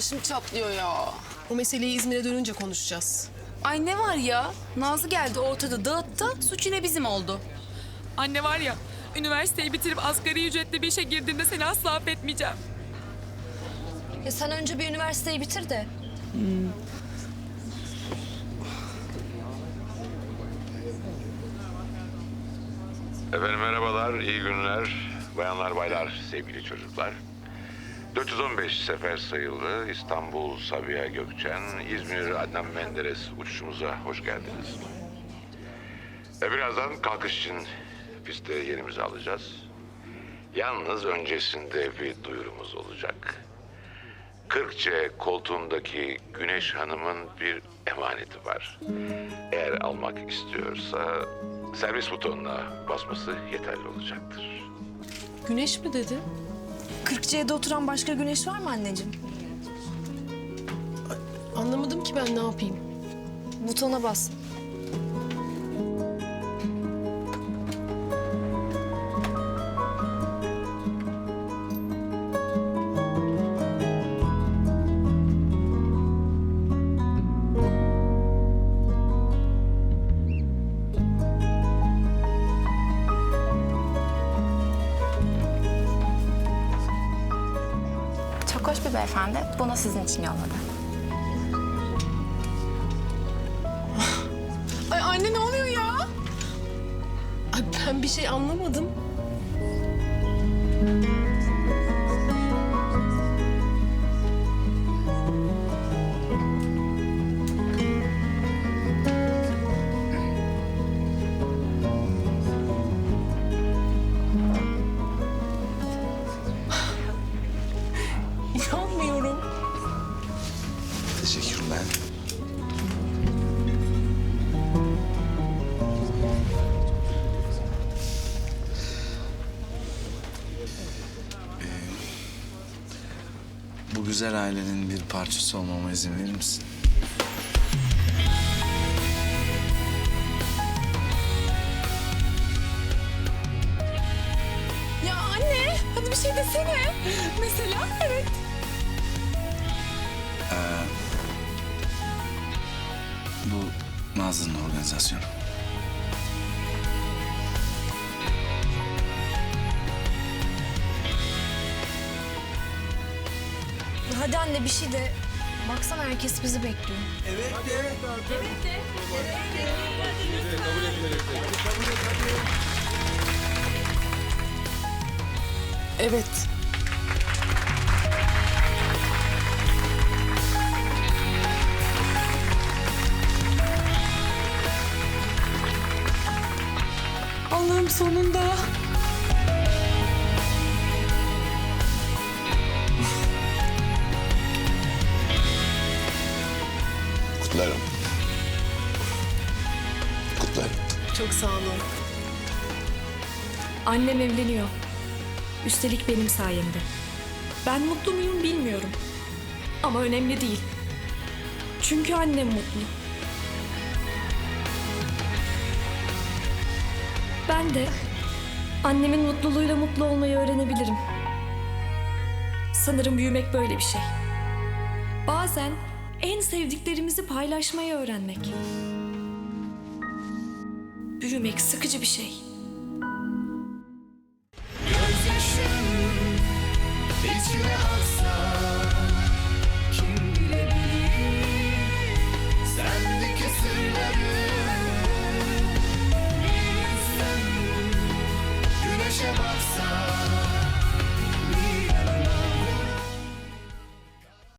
başım çatlıyor ya. O meseleyi İzmir'e dönünce konuşacağız. Ay ne var ya? Nazlı geldi ortada dağıttı. Suç yine bizim oldu. Anne var ya, üniversiteyi bitirip asgari ücretli bir işe girdiğinde seni asla affetmeyeceğim. Ya sen önce bir üniversiteyi bitir de. Efendim merhabalar, iyi günler. Bayanlar, baylar, sevgili çocuklar. 415 sefer sayılı İstanbul Sabiha Gökçen, İzmir Adnan Menderes uçuşumuza hoş geldiniz. E birazdan kalkış için piste yerimizi alacağız. Yalnız öncesinde bir duyurumuz olacak. Kırkçe koltuğundaki Güneş Hanım'ın bir emaneti var. Eğer almak istiyorsa servis butonuna basması yeterli olacaktır. Güneş mi dedi? Kırkçı'da oturan başka güneş var mı anneciğim? Anlamadım ki ben ne yapayım. Butona bas. Hoş bir beyefendi. Bunu sizin için yolladı. Ay anne ne oluyor ya? Ay ben bir şey anlamadım. Teşekkürler. Ee, bu güzel ailenin bir parçası olmama izin verir misin? Ya anne, hadi bir şey desene. Mesela, evet. Bu Nazlı'nın organizasyonu. Hadi anne bir şey de. Baksana herkes bizi bekliyor. Evet. Allah'ım sonunda. Kutlarım. Kutlarım. Çok sağ olun. Annem evleniyor. Üstelik benim sayemde. Ben mutlu muyum bilmiyorum. Ama önemli değil. Çünkü annem mutlu. Ben de annemin mutluluğuyla mutlu olmayı öğrenebilirim. Sanırım büyümek böyle bir şey. Bazen en sevdiklerimizi paylaşmayı öğrenmek. Büyümek sıkıcı bir şey. İçine aksa